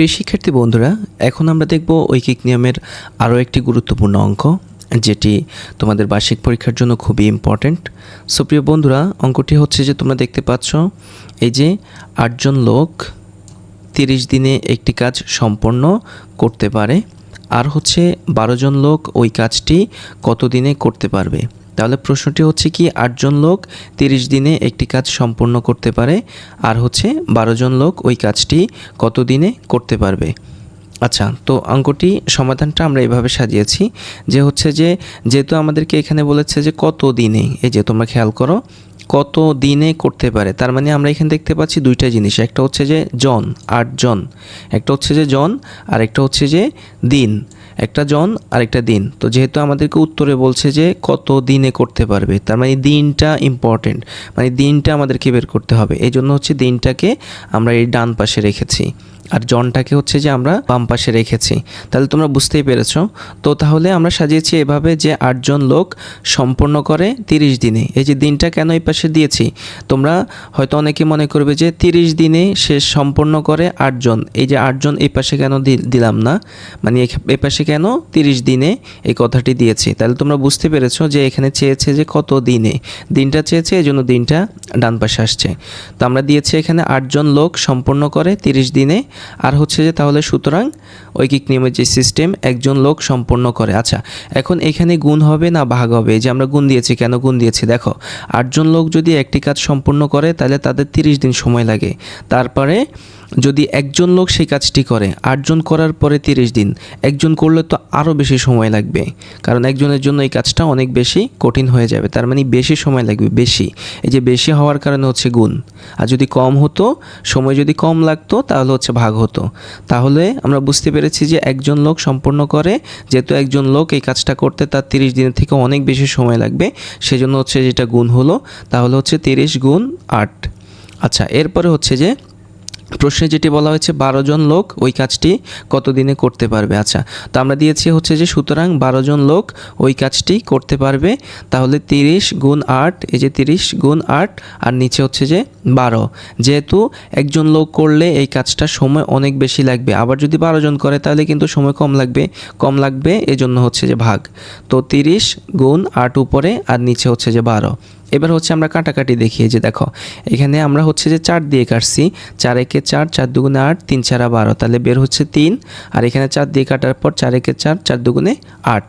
প্রিয় শিক্ষার্থী বন্ধুরা, এখন আমরা দেখব ঐকিক নিয়মের আরও একটি গুরুত্বপূর্ণ অঙ্ক, যেটি তোমাদের বার্ষিক পরীক্ষার জন্য খুবই ইম্পর্ট্যান্ট সো প্রিয় বন্ধুরা, অঙ্কটি হচ্ছে যে তোমরা দেখতে পাচ্ছ, এই যে আটজন লোক তিরিশ দিনে একটি কাজ সম্পন্ন করতে পারে, আর হচ্ছে বারো জন লোক ওই কাজটি কত দিনে করতে পারবে। তাহলে প্রশ্নটি হচ্ছে কি, আটজন লোক তিরিশ দিনে একটি কাজ সম্পূর্ণ করতে পারে, আর হচ্ছে বারো জন লোক ওই কাজটি কত দিনে করতে পারবে? আচ্ছা তো অঙ্কটি, সমাধানটা আমরা এভাবে সাজিয়েছি যে হচ্ছে যে, যেহেতু আমাদেরকে এখানে বলেছে যে কত দিনে এই যে তোমরা খেয়াল করো কত দিনে করতে পারে, তার মানে আমরা এখানে দেখতে পাচ্ছি দুইটা জিনিস, একটা হচ্ছে যে জন আট জন একটা হচ্ছে যে জন, আর একটা হচ্ছে যে দিন। একটা জন আর একটা দিন। তো যেহেতু আমাদেরকে উত্তরে বলছে যে কত দিনে করতে পারবে, তার মানে দিনটা ইম্পর্টেন্ট মানে দিনটা আমাদেরকে বের করতে হবে। এই জন্য হচ্ছে দিনটাকে আমরা এই ডান পাশে রেখেছি। আর জনটাকে হচ্ছে যে আমরা বাম পাশে রেখেছি। তাহলে তোমরা বুঝতেই পেরেছ। তো তাহলে আমরা সাজিয়েছি এভাবে যে আটজন লোক সম্পন্ন করে তিরিশ দিনে। এই যে দিনটা কেন এই পাশে দিয়েছি? তোমরা হয়তো অনেকে মনে করবে যে তিরিশ দিনে সে সম্পন্ন করে আটজন। এই যে আটজন এই পাশে কেন দিলাম না? মানে এই পাশে কেন তিরিশ দিনে এই কথাটি দিয়েছি? তাহলে তোমরা বুঝতে পেরেছ যে এখানে চেয়েছে যে কত দিনে। দিনটা চেয়েছে, এই জন্য দিনটা ডান পাশে আসছে। তো আমরা দিয়েছি এখানে আটজন লোক সম্পন্ন করে তিরিশ দিনে আর হচ্ছে যে তাহলে সুতরাং ঐকিক নিয়মের যে সিস্টেম একজন লোক সম্পন্ন করে। আচ্ছা এখন এখানে গুণ হবে না ভাগ হবে? যে আমরা গুণ দিয়েছি, কেন গুণ দিয়েছি? দেখো, আটজন লোক যদি একটি কাজ সম্পূর্ণ করে, তাহলে তাদের তিরিশ দিন সময় লাগে। তারপরে যদি একজন লোক সেই কাজটি করে, আটজন করার পরে তিরিশ দিন, একজন করলে তো আরও বেশি সময় লাগবে। কারণ একজনের জন্য এই কাজটা অনেক বেশি কঠিন হয়ে যাবে। তার মানে বেশি সময় লাগবে, বেশি। এই যে বেশি হওয়ার কারণে হচ্ছে গুণ। আর যদি কম হতো, সময় যদি কম লাগতো, তাহলে হচ্ছে ভাগ হতো। তাহলে আমরা বুঝতে পেরেছি যে একজন লোক সম্পূর্ণ করে, যেহেতু একজন লোক এই কাজটা করতে তার তিরিশ দিনের থেকে অনেক বেশি সময় লাগবে, সেজন্য হচ্ছে যেটা গুণ হলো, তাহলে হচ্ছে তিরিশ গুণ আট। আচ্ছা এরপরে হচ্ছে যে প্রশ্নে যেটি বলা হয়েছে, বারো জন লোক ওই কাজটি কত দিনে করতে পারবে? আচ্ছা তো আমরা দিয়েছি হচ্ছে যে, সুতরাং বারো জন লোক ওই কাজটি করতে পারবে। তাহলে তিরিশ গুণ আট, এই যে তিরিশ গুণ আট, আর নিচে হচ্ছে যে বারো। যেহেতু একজন লোক করলে এই কাজটা সময় অনেক বেশি লাগবে। আবার যদি বারো জন করে, তাহলে কিন্তু সময় কম লাগবে। কম লাগবে, এজন্য হচ্ছে যে ভাগ। তো তিরিশ গুণ আট উপরে, আর নিচে হচ্ছে যে বারো। এবার হচ্ছে আমরা কাটাকাটি দেখিয়ে যে দেখো। এখানে আমরা হচ্ছে যে চার দিয়ে কাটছি, চার একে চার চার দুগুণে আট, তিন চারা বারো। তাহলে বের হচ্ছে তিন, আর এখানে চার দিয়ে কাটার পর চার একে চার চার দুগুণে আট।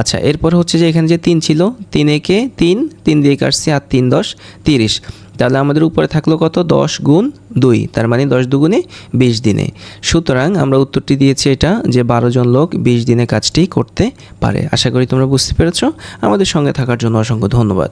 আচ্ছা এরপর হচ্ছে যে এখানে যে তিন ছিল, তিন একে তিন তিন দিয়ে কাটছি আর তিন, দশ, তিরিশ। তাহলে আমাদের উপরে থাকল কত? দশ গুণ দুই, তার মানে দশ দুগুণে বিশ দিনে। সুতরাং আমরা উত্তরটি দিয়েছি এটা, যে বারো জন লোক বিশ দিনে কাজটি করতে পারে। আশা করি তোমরা বুঝতে পেরেছ। আমাদের সঙ্গে থাকার জন্য অসংখ্য ধন্যবাদ।